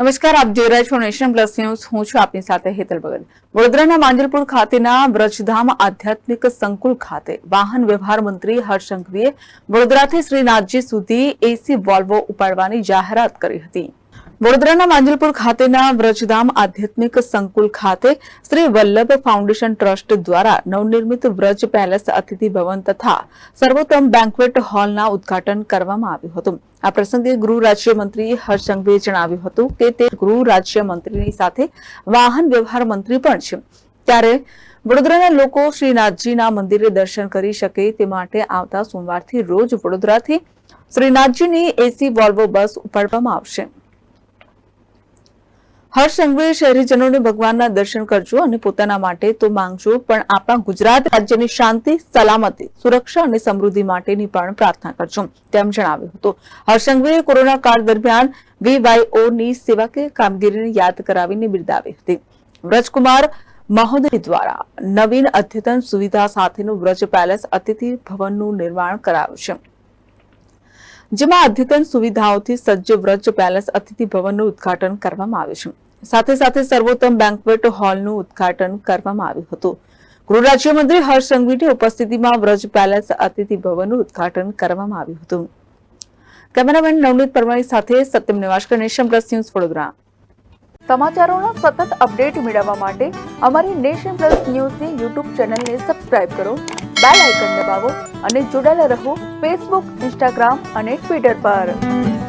નમસ્કાર, આપ જોઈ રહ્યા છો નેશન પ્લસ ન્યૂઝ. હું છું આપની સાથે હેતલ ભગત. વડોદરાના માંજલપુર ખાતેના વ્રજધામ આધ્યાત્મિક સંકુલ ખાતે વાહન વ્યવહાર મંત્રી હર્ષ વડોદરાથી શ્રીનાથજી સુધી એસી વોલ્વો ઉપાડવાની જાહેરાત કરી હતી. વડોદરાના માંજલપુર ખાતેના વ્રજધામ આધ્યાત્મિક સંકુલ ખાતે શ્રી વલ્લભ ફાઉન્ડેશન ટ્રસ્ટ દ્વારા નવનિર્મિત વ્રજ પેલેસ અતિથિ ભવન તથા સર્વોત્તમ બેન્ક્વેટ હોલના ઉદ્ઘાટન કરવામાં આવ્યું હતું. આ પ્રસંગે ગૃહ રાજ્યમંત્રી હર્ષંઘવીએ જણાવ્યું હતું કે તે ગૃહ રાજ્યમંત્રીની સાથે વાહન વ્યવહાર મંત્રી પણ છે. ત્યારે વડોદરાના લોકો શ્રીનાથજીના મંદિરે દર્શન કરી શકે તે માટે આવતા સોમવારથી રોજ વડોદરાથી શ્રીનાથજીની એસી વોલ્વો બસ ઉપાડવામાં આવશે. હર્ષ સંઘવીએ શહેરીજનોને ભગવાનના દર્શન કરજો અને પોતાના માટે તો માંગજો, પણ આપણા ગુજરાત રાજ્યની શાંતિ, સલામતી, સુરક્ષા અને સમૃદ્ધિ માટેની પણ પ્રાર્થના કરજો, તેમ જણાવ્યું હતું. હર્ષ કોરોના કાળ દરમિયાન વીવાયઓની સેવાકીય કામગીરીને યાદ કરાવીને બિરદાવી હતી. વ્રજકુમાર મહોદય દ્વારા નવીન અદ્યતન સુવિધા સાથેનું વ્રજ પેલેસ અતિથિ ભવનનું નિર્માણ કરાયું છે. જેમાં અદ્યતન સુવિધાઓથી સજ્જ વ્રજ પેલેસ અતિથિ ભવનનું ઉદ્ઘાટન કરવામાં આવ્યું છે. સાથે સાથે સર્વોત્તમ બેન્કવેટ હોલનું ઉદઘાટન કરવામાં આવ્યું હતું. ગૃહ રાજ્યમંત્રી હર્ષ સંઘવીની ઉપસ્થિતિમાં વ્રજ પેલેસ અતિથિ ભવનનું ઉદઘાટન કરવામાં આવ્યું હતું. કેમેરામેન નવનીત પરમારી સાથે Satyam Nivaskar Nation Plus News Vadodara. સમાચારોના સતત અપડેટ મેળવવા માટે અમારી નેશન પ્લસ ન્યૂઝની યુટ્યુબ ચેનલને સબસ્ક્રાઇબ કરો, બેલ આઇકન દબાવો અને જોડાયેલા રહો ફેસબુક, ઇન્સ્ટાગ્રામ અને ટ્વિટર પર.